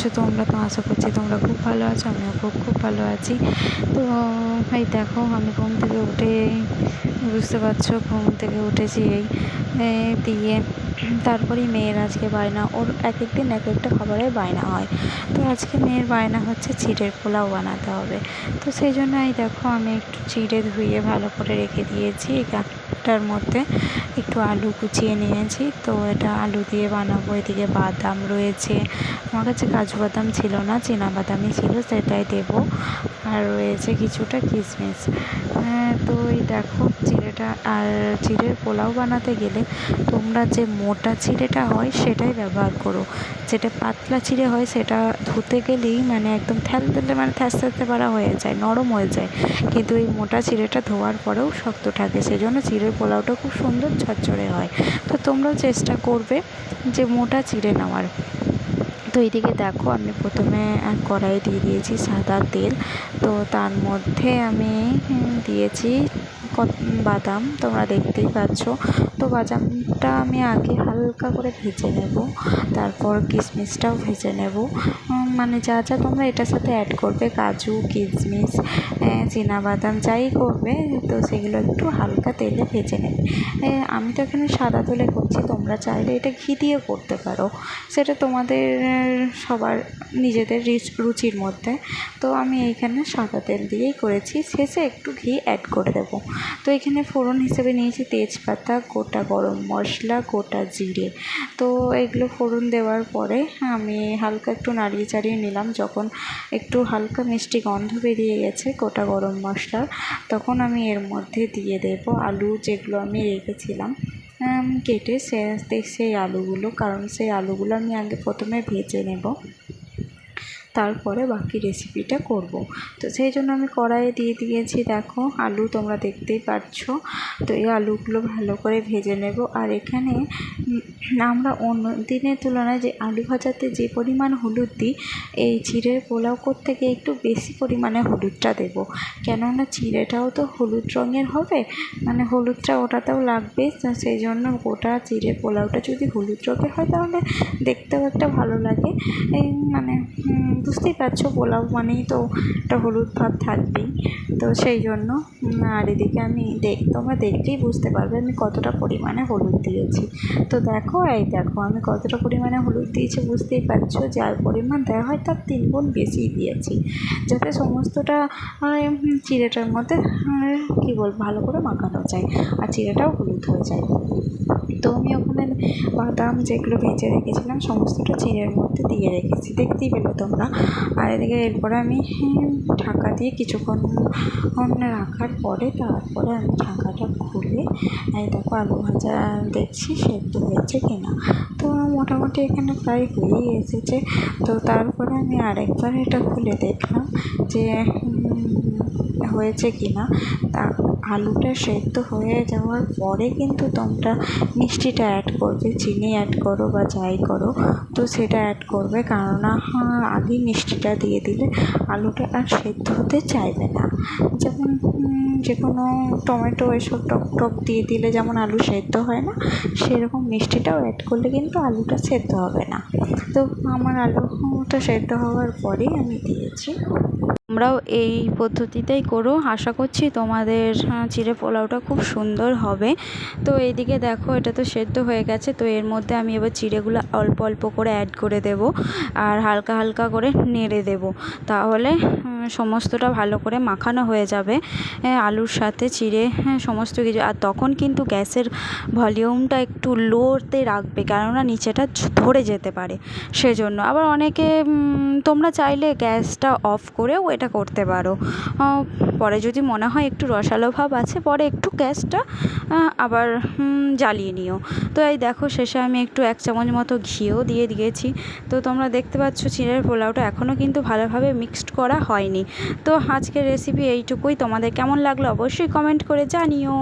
আছো তোমরা? তো আশা করছি তোমরা খুব ভালো আছো, আমিও খুব খুব ভালো আছি। তো, এই দেখো, আমি ঘুম থেকে উঠে, বুঝতে পারছ, ঘুম থেকে উঠেছি এই দিয়ে তারপরেই মেয়ের আজকে বায়না। ওর এক এক দিন এক একটা খাবারের বায়না হয়। তো আজকে মেয়ের বায়না হচ্ছে চিড়ের পোলাও বানাতে হবে। তো সেই জন্য এই দেখো, আমি একটু চিড়ে ধুয়ে ভালো করে রেখে দিয়েছি। একটার মধ্যে একটু আলু কুচিয়ে নিয়েছি। তো এটা আলু দিয়ে বানাবো। এদিকে বাদাম রয়েছে। আমার কাছে কাজু বাদাম ছিল না চীনা বাদামই ছিল সেটাই দেবো। আর রয়েছে কিছুটা কিশমিশ। হ্যাঁ, তো এই দেখো চিড়েটা আর চিড়ের পোলাও বানাতে গেলে তোমরা যে মোটা চিড়েটা হয় সেটাই ব্যবহার করো। যেটা পাতলা চিড়ে হয় সেটা ধুতে গেলেই মানে একদম থ্যাল থ্যালে মানে থ্যাস থ্যাসতে পারা হয়ে যায়, নরম হয়ে যায়। কিন্তু এই মোটা চিড়েটা ধোয়ার পরেও শক্ত থাকে, সেজন্য চিড়ের পোলাওটা খুব সুন্দর ঝরঝরে হয়। তো তোমরাও চেষ্টা করবে যে মোটা চিড়ে নেওয়ার। তো এইদিকে দেখো, আমি প্রথমে কড়াই দিয়ে দিয়েছি সাদা তেল। তো তার মধ্যে আমি দিয়েছি বাদাম তোমরা দেখতেই পাচ্ছ। তো বাদামটা আমি আগে হালকা করে ভেজে নেব, তারপর কিশমিশটাও ভেজে নেব। মানে যা যা তোমরা এটার সাথে অ্যাড করবে, কাজু, কিশমিশ বাদাম যাই করবে, তো সেগুলো একটু হালকা তেলে ভেজে নেবে। আমি তো এখানে সাদা তেলে করছি তোমরা চাইলে এটা ঘি দিয়ে করতে পারো। সেটা তোমাদের সবার নিজেদের রিচ- রুচির মধ্যে। তো আমি এইখানে সাদা তেল দিয়েই করেছি। শেষে একটু ঘি অ্যাড করে দেবো। তো এখানে ফোড়ন হিসেবে নিয়েছি তেজপাতা, গোটা গরম মশলা, গোটা জিরে। তো এগুলো ফোড়ন দেওয়ার পরে আমি হালকা একটু নাড়িয়ে চাড়িয়ে নিলাম। যখন একটু হালকা মিষ্টি গন্ধ বেরিয়ে গেছে গোটা গরম মশলার তখন আমি এর মধ্যে দিয়ে দেব আলু যেগুলো আমি রেখেছিলাম। কেটে সে সেই আলুগুলো কারণ সেই আলুগুলো আমি আগে প্রথমে ভেজে নেব। তারপরে বাকি রেসিপিটা করব। তো সেই জন্য আমি কড়াইয়ে দিয়ে দিয়েছি, দেখো আলু তোমরা দেখতেই পাচ্ছ তো এই আলুগুলো ভালো করে ভেজে নেব। আর এখানে আমরা অন্য দিনের তুলনায় যে আলু ভাজাতে যে পরিমাণ হলুদ দিই, এই চিড়ের পোলাও করতে গিয়ে একটু বেশি পরিমাণে হলুদটা দেব। কেননা চিড়েটাও তো হলুদ রঙের হবে মানে হলুদটা ওটাতেও লাগবে। সেই জন্য গোটা চিড়ে পোলাওটা যদি হলুদ রঙের হয়, তাহলে দেখতেও একটা ভালো লাগে। মানে বুঝতেই পারছ, পোলাও মানেই তো একটা হলুদ ভাব থাকবেই। তো সেই জন্য আর এদিকে আমি দেখ তোমরা দেখলেই বুঝতে পারবে আমি কতটা পরিমাণে হলুদ দিয়েছি। তো দেখো, এই দেখো, আমি কতটা পরিমাণে হলুদ দিয়েছি বুঝতেই পারছ, যার পরিমাণ দেওয়া হয় তার তিন গুণ বেশি দিয়েছি। যাতে সমস্তটা চিড়েটার মধ্যে কী বলব ভালো করে মাখানো যায়, আর চিড়েটাও হলুদ হয়ে যায়। তো আমি ওখানে বাদাম যেগুলো ভেজে রেখেছিলাম, সমস্তটা চিড়ের মধ্যে দিয়ে রেখেছি। দেখতেই পেলে তোমরা। আর এদিকে এরপরে আমি ঢাকা দিয়ে কিছুক্ষণ রাখার পরে, তারপরে আমি ঢাকাটা খুলে দেখো আলু ভাজা দেখছি সেদ্ধ হয়েছে কিনা। তো মোটামুটি এখানে প্রায় হয়েই এসেছে। তো তারপরে আমি আরেকবার এটা খুলে দেখলাম যে হয়েছে কিনা। তা আলুটা সেদ্ধ হয়ে যাওয়ার পরে কিন্তু তোমরা মিষ্টিটা অ্যাড করবে চিনি অ্যাড করো বা যাই করো। তো সেটা অ্যাড করবে কেননা হ্যাঁ, আগেই মিষ্টিটা দিয়ে দিলে আলুটা আর সেদ্ধ হতে চাইবে না। যেমন যে কোনো টমেটো এসব টক টক দিয়ে দিলে যেমন আলু সেদ্ধ হয় না সেরকম মিষ্টিটাও অ্যাড করলে কিন্তু আলুটা সেদ্ধ হবে না। তো আমার আলুটা সেদ্ধ হওয়ার পরেই আমি দিয়েছি তোমরাও এই পদ্ধতিতেই করো। আশা করছি তোমাদের চিড়ে পোলাওটা খুব সুন্দর হবে। তো এইদিকে দেখো এটা তো সেদ্ধ হয়ে গেছে। তো এর মধ্যে আমি এবার চিড়েগুলো অল্প অল্প করে অ্যাড করে দেব আর হালকা হালকা করে নেড়ে দেব। তাহলে সমস্তটা ভালো করে মাখানো হয়ে যাবে। আলুর সাথে চিড়ে হ্যাঁ, সমস্ত কিছু। আর তখন কিন্তু গ্যাসের ভলিউমটা একটু লোতে রাখবে কেননা নিচেটা ধরে যেতে পারে। সেজন্য। আবার অনেকে তোমরা চাইলে গ্যাসটা অফ করেও এটা করতে পারো। পরে যদি মনে হয় একটু রসালো ভাব আছে, পরে একটু গ্যাসটা আবার জ্বালিয়ে নিও। তো এই দেখো, শেষে আমি একটু এক চামচ মতো ঘিও দিয়ে দিয়েছি। তো তোমরা দেখতে পাচ্ছ, চিড়ের পোলাওটা এখনও কিন্তু ভালোভাবে মিক্সড করা হয়নি। তো আজকের রেসিপি এইটুকুই। তোমাদের কেমন লাগল অবশ্যই কমেন্ট করে জানিও।